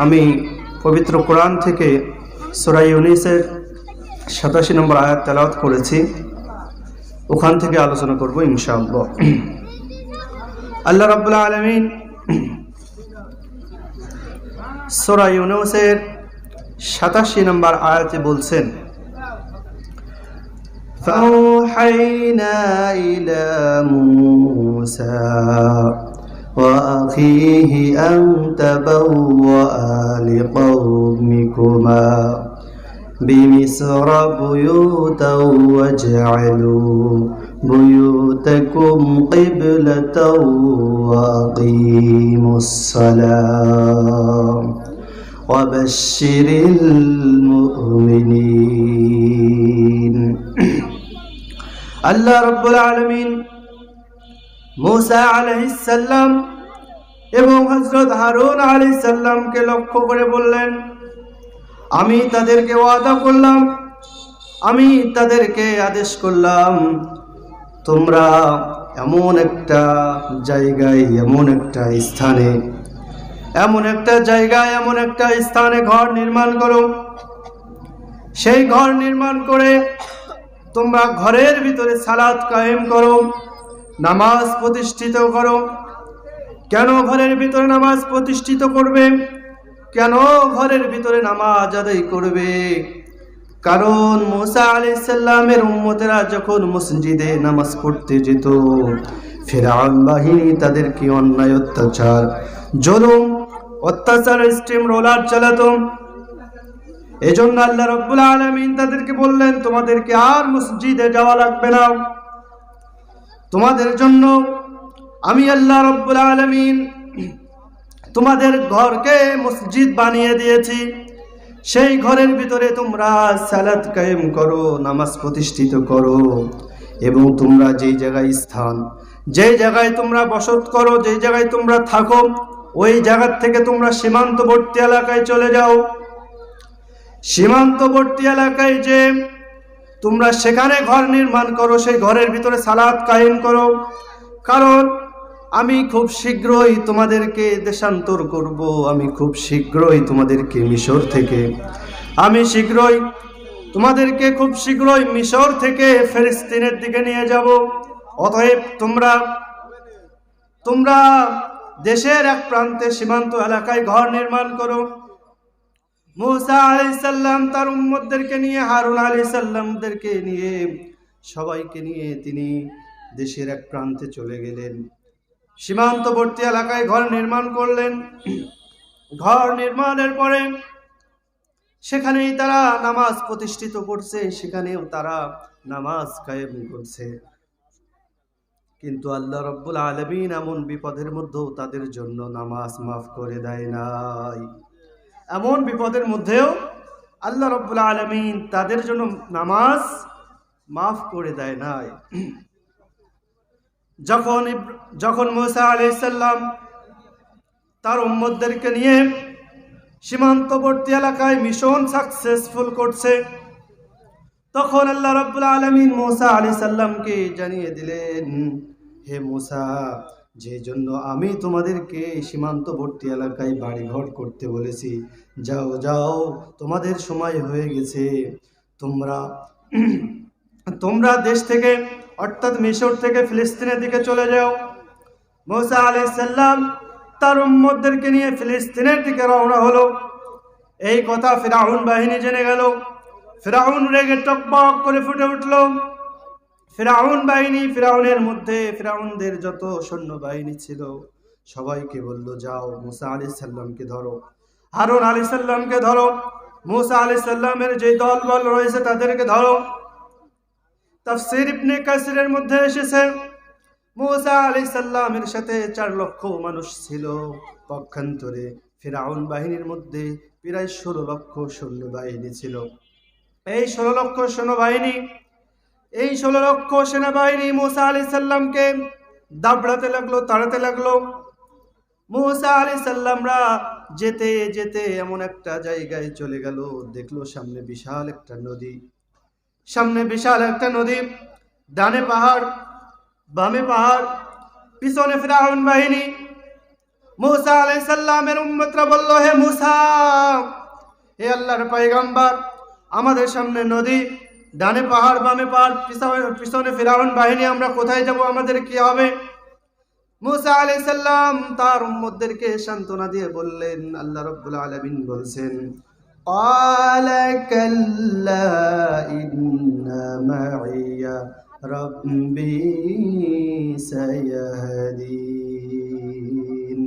আমি পবিত্র কোরআন থেকে সুরাই ইউনিসের সাতাশি নম্বর আয়াত তেলাওয়াত করেছি ওখান থেকে আলোচনা করব ইনশাআল্লাহ আল্লাহ রাব্বুল আলমিন সুরা ইউনুসের সাতাশি নম্বর আয়াতে বলছেন فأوحينا إلى موسى وأخيه أن تبوأ لقومكما بمصر بيوتا واجعلوا بيوتكم قبلة وأقيموا الصلاة وبشر المؤمنين. الله رب العالمين মুসা আলহিসাল্লাম এবং হজরত হারুন আলহিসাল্লামকে লক্ষ্য করে বললেন, আমি তাদেরকে ওয়াদা করলাম, আমি তাদেরকে আদেশ করলাম, তোমরা এমন একটা জায়গায়, এমন একটা স্থানে, এমন একটা জায়গায়, এমন একটা স্থানে ঘর নির্মাণ করো। সেই ঘর নির্মাণ করে তোমরা ঘরের ভিতরে সালাদ কায়েম করো। নামাজ প্রতিষ্ঠিত করো। কেন ঘরের ভিতরে নামাজ প্রতিষ্ঠিত করবে? কেন ঘরের ভিতরে নামাজ আদায় করবে? কারণ মোসা আলি সাল্লামের উম্মতেরা যখন মসজিদে নামাজ পড়তে যেত, ফেরাউন বাহিনী তাদেরকে অন্যায় অত্যাচার, জলুম, অত্যাচার, স্টিম রোলার চালাতো। এজন্য আল্লাহ রব্বুল আলমিন তাদেরকে বললেন, তোমাদেরকে আর মসজিদে যাওয়া লাগবে না। তোমাদের জন্য আমি আল্লাহ রব্বুল আলমিন তোমাদের ঘরকে মসজিদ বানিয়ে দিয়েছি। সেই ঘরের ভিতরে তোমরা সালাদ কায়েম করো, নামাজ প্রতিষ্ঠিত করো এবং তোমরা যেই জায়গায় স্থান, যেই জায়গায় তোমরা বসত করো, যেই জায়গায় তোমরা থাকো, ওই জায়গার থেকে তোমরা সীমান্তবর্তী এলাকায় চলে যাও। সীমান্তবর্তী এলাকায় যে তোমরা সেখানে ঘর নির্মাণ করো, সেই ঘরের ভিতরে সালাদ কায়েম করো। কারণ আমি খুব শীঘ্রই তোমাদেরকে দেশান্তর করব, আমি খুব শীঘ্রই তোমাদেরকে মিশর থেকে। আমি শীঘ্রই তোমাদেরকে খুব শীঘ্রই মিশর থেকে ফেরিস্তিনের দিকে নিয়ে যাব। অতএব তোমরা তোমরা দেশের এক প্রান্তে সীমান্ত এলাকায় ঘর নির্মাণ করো। মুসা আলাইসাল্লাম তার উম্মদদেরকে নিয়ে, হারুন আলি সাল্লামদেরকে নিয়ে, সবাইকে নিয়ে তিনি দেশের এক প্রান্তে চলে গেলেন। সীমান্তবর্তী এলাকায় ঘর নির্মাণ করলেন। ঘর নির্মাণের পরে সেখানেই তারা নামাজ প্রতিষ্ঠিত করছে, সেখানেও তারা নামাজ কায়েম করছে। কিন্তু আল্লাহ রব্বুল আলমিন এমন বিপদের মধ্যেও তাদের জন্য নামাজ মাফ করে দেয় নাই। এমন বিপদের মধ্যেও আল্লাহ রব্বুল আলমিন তাদের জন্য নামাজ মাফ করে দেয় নাই। যখন যখন মোসা আলাইসাল্লাম তার উম্মদদেরকে নিয়ে সীমান্তবর্তী এলাকায় মিশন সাকসেসফুল করছে, তখন আল্লাহ রব্বুল আলমিন মোসা আলি সাল্লামকে জানিয়ে দিলেন, হে মোসা যে জন্য আমি তোমাদেরকে সীমান্তবর্তী এলাকায় বাড়িঘর করতে বলেছি। যাও যাও, তোমাদের সময় হয়ে গেছে। তোমরা তোমরা দেশ থেকে, অর্থাৎ মিশর থেকে ফিলিস্তিনের দিকে চলে যাও। মোসা আলি সাল্লাম তার উম্মদদেরকে নিয়ে ফিলিস্তিনের দিকে রওনা হলো। এই কথা ফিরাউন বাহিনী জেনে গেল। ফিরাউন রেগে টকবক করে ফুটে উঠল। ফিরাউন বাহিনী, ফেরাউনের মধ্যে ফেরাউনদের যত সৈন্য বাহিনী ছিল, সবাইকে বলল, যাও, মুসা আলি সাল্লামকে ধরো। হারুন আলী সাল্লামকে ধরো, মুসা আলি সাল্লামের যে দল বল রয়েছে তাদেরকে ধরো। তাফসির ইবনে কাসিরের মধ্যে এসেছে, মুসা আলি সাল্লামের সাথে চার লক্ষ মানুষ ছিল। পক্ষান্তরে ফিরাউন বাহিনীর মধ্যে প্রায় ষোলো লক্ষ সৈন্য বাহিনী ছিল। এই ষোলো লক্ষ সৈন্যবাহিনী এই ষোলো লক্ষ সেনাবাহিনী মুসা আলি সাল্লামকে দাবড়াতে লাগল, তাড়াতে লাগল। মুসা আলি সাল্লামরা যেতে যেতে এমন একটা জায়গায় চলে গেল। দেখল সামনে বিশাল একটা নদী। সামনে বিশাল একটা নদী। ডানে পাহাড়, বামে পাহাড়, পিছনে ফিরাউন বাহিনী। মুসা আলাইসাল্লামের উম্মতরা বলল, হে মুসা, হে আল্লাহর পয়গম্বর, আমাদের সামনে নদী ডানে পাহাড় বামে পাহাড় পিছনে- পিছনে ফিরাউন বাহিনী আমরা কোথায় যাব আমাদের কি হবে মুসা আলাইসাল্লাম তার উম্মতদেরকে সান্ত্বনা দিয়ে বললেন আল্লাহ রব্বুল আলামিন বলছেন قال كلا إن معي ربي سيهدين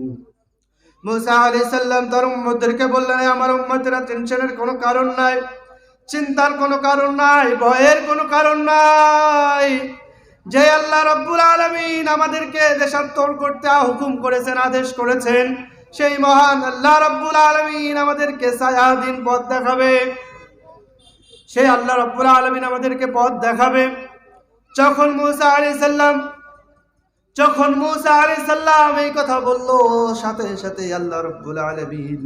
মুসা আলাইহিস সালাম তার উম্মতদেরকে বললেন "এ আমার উম্মতেরা টেনশনের কোনো কারণ নাই চিন্তার কোনো কারণ নাই, ভয়ের কোনো কারণ নাই। যে আল্লাহ রব্বুল আলামিন আমাদেরকে দেশান্তর করতে হুকুম করেছেন, আদেশ করেছেন। সেই মহান আল্লাহ রব্বুল আলমিন আমাদেরকে সায়াদিন পথ দেখাবে। সেই আল্লাহ রব্বুল আলামিন আমাদেরকে পথ দেখাবে। যখন মুসা আলাইহিস সালাম, যখন মুসা আলাইহিস সালাম এই কথা বলল, সাথে সাথে আল্লাহ রাব্বুল আলমিন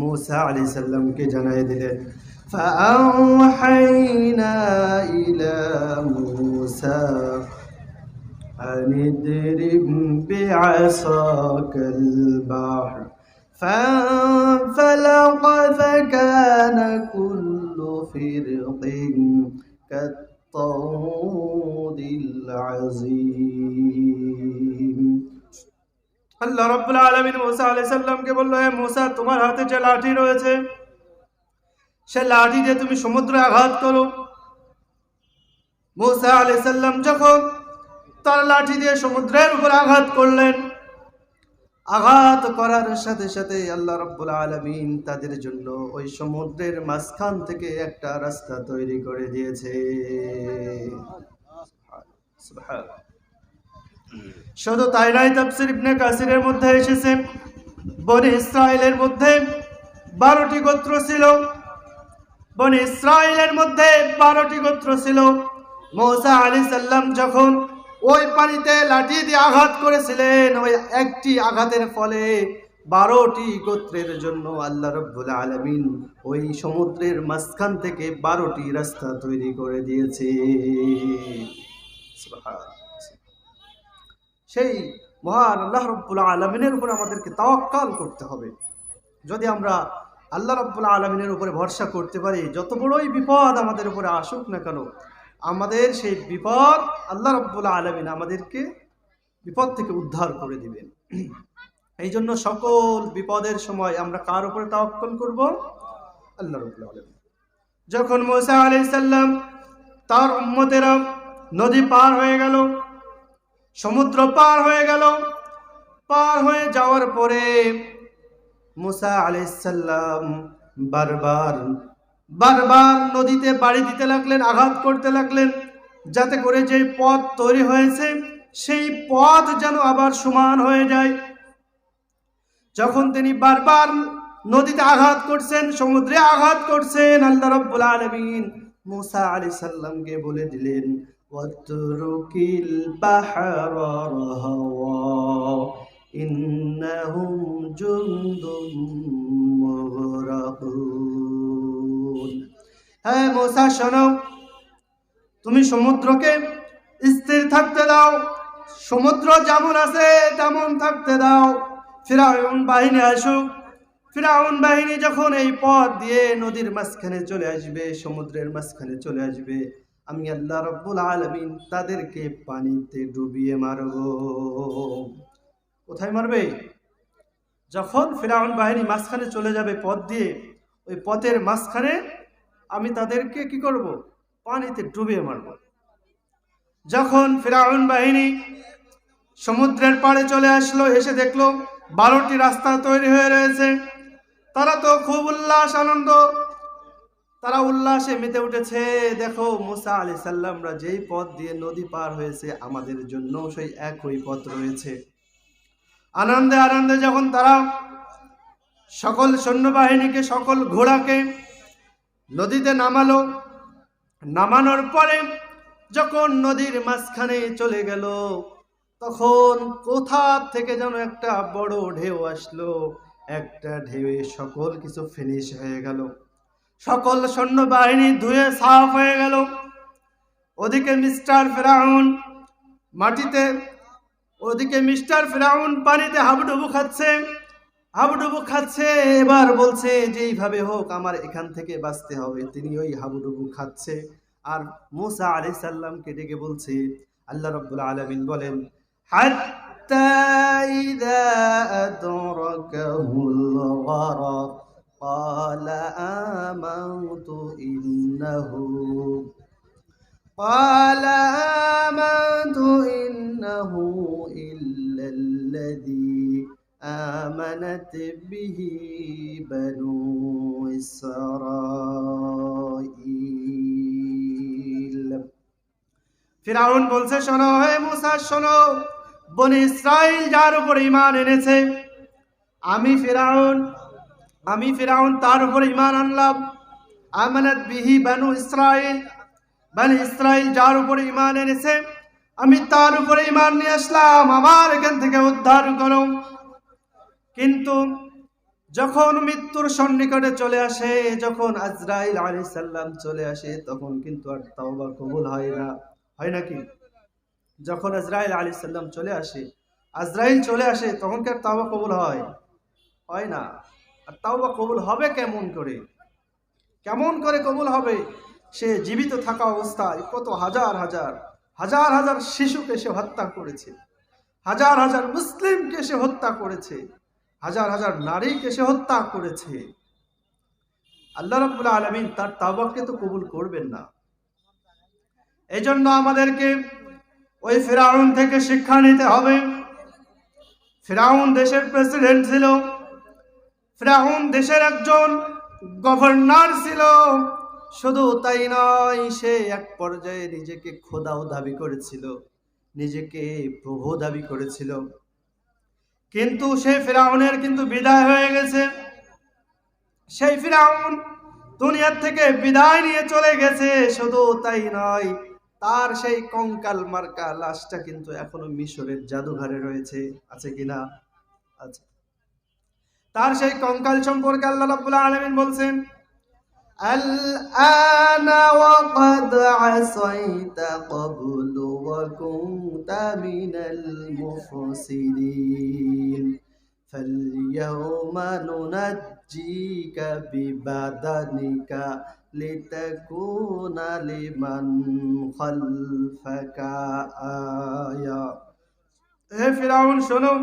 মুসা আলাইহিস সালামকে জানাই দিলেন। فأوحينا إلى موسى أن اضرب بعصاك البحر فانفلق فكان كل فرق كالطود العظيم আল্লাহ রব্বুল আলামিন মুসা আলাইহিস সালামকে বলল হে মুসা তোমার হাতে যে লাঠি রয়েছে সে লাঠি দিয়ে তুমি সমুদ্রে আঘাত করো। মুসা আলাইহিস সালাম যখন তার লাঠি দিয়ে সমুদ্রের উপর আঘাত করলেন, আঘাত করার সাথে সাথে আল্লাহ রব্বুল আলামিন তাদের জন্য ওই সমুদ্রের মাঝখান থেকে একটা রাস্তা তৈরি করে দিয়েছে। শুধু তাই নয়, তাফসির ইবনে কাসিরের মধ্যে এসেছে, বনি ইসরায়েলের মধ্যে বারোটি গোত্র ছিল। বনি ইসরায়েলের মধ্যে বারোটি গোত্র ছিল। মৌসা আলী সাল্লাম যখন ওই পানিতে লাঠি দিয়ে আঘাত করেছিলেন, ওই একটি আঘাতের ফলে বারোটি গোত্রের জন্য আল্লাহ রব্বুল আলমিন ওই সমুদ্রের মাঝখান থেকে বারোটি রাস্তা তৈরি করে দিয়েছে। সেই মহান আল্লাহ রব্বুল আলমিনের উপর আমাদেরকে তাওয়াক্কাল করতে হবে। যদি আমরা আল্লাহ রব্বুল আলমিনের উপরে ভরসা করতে পারি। যত বড়ই বিপদ আমাদের উপরে আসুক না কেন, আমাদের সেই বিপদ আল্লাহ রব্বুল আলমিন আমাদেরকে বিপদ থেকে উদ্ধার করে দিবেন। এই জন্য সকল বিপদের সময় আমরা কার উপরে তাওয়াক্কল করব? আল্লাহ রব্বুল আলমিন। যখন মোসা আলাইহিস সাল্লাম তার উম্মতেরা নদী পার হয়ে গেল, সমুদ্র পার হয়ে গেল, পার হয়ে যাওয়ার পরে মুসা আলাইসাল্লাম বারবার বারবার নদীতে বাড়ি দিতে লাগলেন, আঘাত করতে লাগলেন, যাতে করে যে পথ তৈরি হয়েছে, সেই পথ যেন আবার সমান হয়ে যায়। যখন তিনি বারবার নদীতে আঘাত করছেন, সমুদ্রে আঘাত করছেন, আল্লাহ রব্বুল আলমিন মুসা আলি সাল্লামকে বলে দিলেন إنهم جند مغرقون হ্যাঁ মোসা শোনো তুমি সমুদ্রকে স্থির থাকতে দাও সমুদ্র যেমন আছে তেমন থাকতে দাও ফিরাউন বাহিনী আসুক ফিরাউন বাহিনী যখন এই পথ দিয়ে নদীর মাঝখানে চলে আসবে সমুদ্রের মাঝখানে চলে আসবে আমি আল্লাহ রব্বুল আলমিন তাদেরকে পানিতে ডুবিয়ে মারব কোথায় মারবে? যখন ফিরাউন বাহিনী মাঝখানে চলে যাবে পথ দিয়ে, ওই পথের মাঝখানে আমি তাদেরকে কি করব? পানিতে ডুবিয়ে মারব। যখন ফিরাউন বাহিনী সমুদ্রের পাড়ে চলে আসলো, এসে দেখল বারোটি রাস্তা তৈরি হয়ে রয়েছে। তারা তো খুব উল্লাস, আনন্দ। তারা উল্লাসে মেতে উঠেছে। দেখো, মুসা আলি সাল্লামরা যেই পথ দিয়ে নদী পার হয়েছে, আমাদের জন্য সেই একই পথ রয়েছে। আনন্দে আনন্দে যখন তারা সকল সৈন্যবাহিনীকে, সকল ঘোড়াকে নদীতে নামালো, নামানোর পরে যখন নদীর মাঝখানে চলে গেল, তখন কোথা থেকে যেন একটা বড় ঢেউ আসলো, একটা ঢেউয়ে সকল কিছু ফিনিশ হয়ে গেল। সকল সৈন্যবাহিনী ধুয়ে সাফ হয়ে গেল। ওদিকে মিস্টার ফেরাউন মাটিতে ওদিকে মিস্টার ফেরাউন পানিতে হাবুডুবু খাচ্ছে হাবুডুবু খাচ্ছে এবার বলছে যে এইভাবে হোক আমার এখান থেকে বাঁচতে হবে তিনি ওই হাবুডুবু খাচ্ছে আর মুসা আলি সাল্লামকে ডেকে বলছে আল্লাহ রব্বুল আলমিন বলেন حتى إذا أدركه الغرق قال آمنت إنه قال آمنت إنه إلا الذي آمنت به بنو إسرائيل ফিরাউন বলছে শোনো হে মুসা শোনো বনি ইসরাইল যার উপর ইমান এনেছে আমি ফিরাউন আমি ফিরাউন তার উপর ইমান আনলাম আমানত বিহি বানু ইসরাইল বানু ইসরাইল যার উপরে ইমান এনেছে, আমি তার উপরে ইমান নিয়ে আসলাম, আমার এখান থেকে উদ্ধার করো। কিন্তু যখন মৃত্যুর সন্নিকটে চলে আসে, যখন আজরাইল আলী সাল্লাম চলে আসে, তখন কিন্তু আর তাওবা কবুল হয় না। হয় নাকি যখন আজরাইল আলী সাল্লাম চলে আসে, আজরাইল চলে আসে, তখন কি আর তাওবা কবুল হয়? হয় না। আর তাওবা কবুল হবে কেমন করে? কেমন করে কবুল হবে? সে জীবিত থাকা অবস্থায় কত হাজার হাজার হাজার হাজার শিশুকে সে হত্যা করেছে। হাজার হাজার মুসলিমকে সে হত্যা করেছে। হাজার হাজার নারীকে সে হত্যা করেছে। আল্লাহ রাবুল্লাহ আলমিন তার তাওবাকে তো কবুল করবেন না। এই জন্য আমাদেরকে ওই ফেরাউন থেকে শিক্ষা নিতে হবে। ফেরাউন দেশের প্রেসিডেন্ট ছিল। ফেরাউন দেশের একজন গভর্নর ছিল। শুধু তাই নয়, সে এক পর্যায়ে নিজেকে খোদাও দাবি করেছিল, নিজেকে প্রভু দাবি করেছিল। কিন্তু সেই ফেরাউনের কিন্তু বিদায় হয়ে গেছে। সেই ফিরাউন দুনিয়ার থেকে বিদায় নিয়ে চলে গেছে, শুধু তাই নয়, তার সেই কঙ্কাল মার্কা লাশটা কিন্তু এখনও মিশরের জাদুঘরে রয়েছে, আছে কিনা আছে। তার সেই কঙ্কাল সম্পর্কে আল্লাহ আলামিন বলছেন الآن وقد عصيت قبل وكنت من المفسدين فاليوم ننجيك ببدنك لتكون لمن خلفك آية হে ফিরাউন শোনো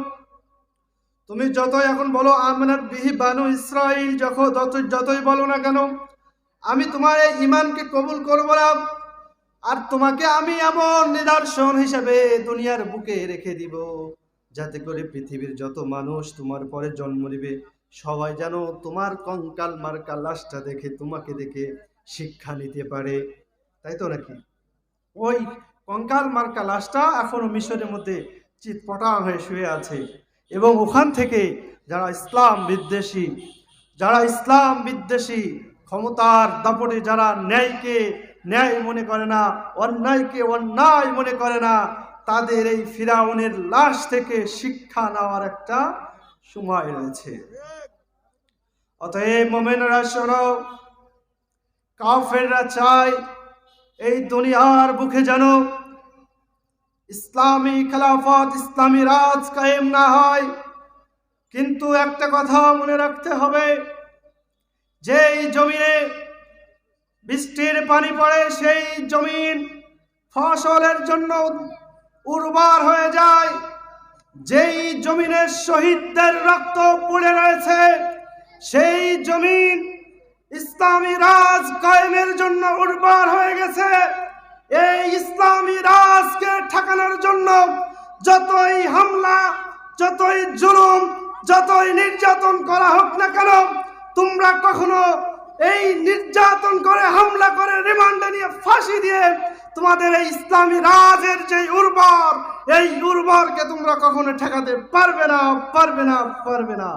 তুমি যতই এখন বলো আমানত বিহি বানু ইসরাইল যখন যত যতই বলো না কেন আমি তোমার এই ইমানকে কবুল করব না, আর তোমাকে আমি এমন নিদর্শন হিসেবে দুনিয়ার বুকে রেখে দিব, যাতে করে পৃথিবীর যত মানুষ তোমার পরে জন্ম নেবে, সবাই যেন তোমার কঙ্কাল মার্কা লাশটা দেখে তোমাকে দেখে শিক্ষা নিতে পারে। তাই তো নাকি? ওই কঙ্কাল মার্কা লাশটা এখনও মিশরের মধ্যে চিৎপটাং হয়ে শুয়ে আছে, এবং ওখান থেকে যারা ইসলাম বিদ্বেষী, যারা ইসলাম বিদ্বেষী ক্ষমতার দাপটে যারা ন্যায়কে ন্যায় মনে করে না, অন্যায়কে অন্যায় মনে করে না, তাদের এই ফিরাউনের লাশ থেকে শিক্ষা নেওয়ার একটা সময় রয়েছে। অতএব মোমেনরা শোনো, কাফেররা চায় এই দুনিয়ার বুকে যেন ইসলামী খেলাফত, ইসলামী রাজ কায়েম না হয়। কিন্তু একটা কথা মনে রাখতে হবে যেই জমিনে বৃষ্টির পানি পড়ে, সেই জমিন ফসলের জন্য উর্বর হয়ে যায়। যেই জমিনের শহীদদের রক্ত পড়ে রয়েছে, সেই জমিন ইসলামী রাজ কায়েমের জন্য উর্বর হয়ে গেছে। এই ইসলামী রাজকে ঠেকানোর জন্য যতই হামলা, যতই জুলুম, যতই নির্যাতন করা হোক না কেন তোমরা কখনো এই নির্যাতন করে, হামলা করে, রিমান্ডে নিয়ে ফাঁসি দিয়ে তোমাদের এই ইসলামী রাজের যে উর্বর, এই উর্বরকে তোমরা কখনো ঠেকাতে পারবে না পারবে না পারবে না।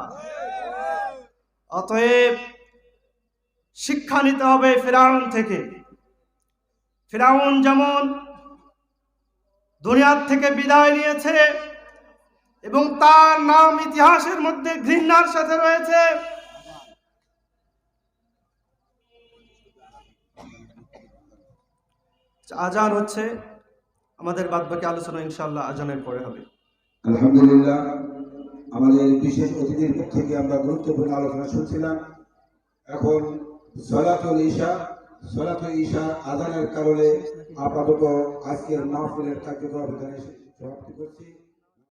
অতএব শিক্ষা নিতে হবে ফেরাউন থেকে। ফেরাউন যেমন দুনিয়ার থেকে বিদায় নিয়েছে এবং তার নাম ইতিহাসের মধ্যে ঘৃণার সাথে রয়েছে আজান হচ্ছে। আমাদের বাদ বাকি আলোচনা ইনশাল্লাহ আজানের পরে হবে। আলহামদুলিল্লাহ, আমাদের বিশেষ অতিথির থেকে আমরা গুরুত্বপূর্ণ আলোচনা শুনছিলাম। এখন সলাতুল ঈশা সলাতুল ঈশা আজানের কারণে আপাতত আজকের মাহফিলের কার্যক্রম এখানে সমাপ্তি করছি।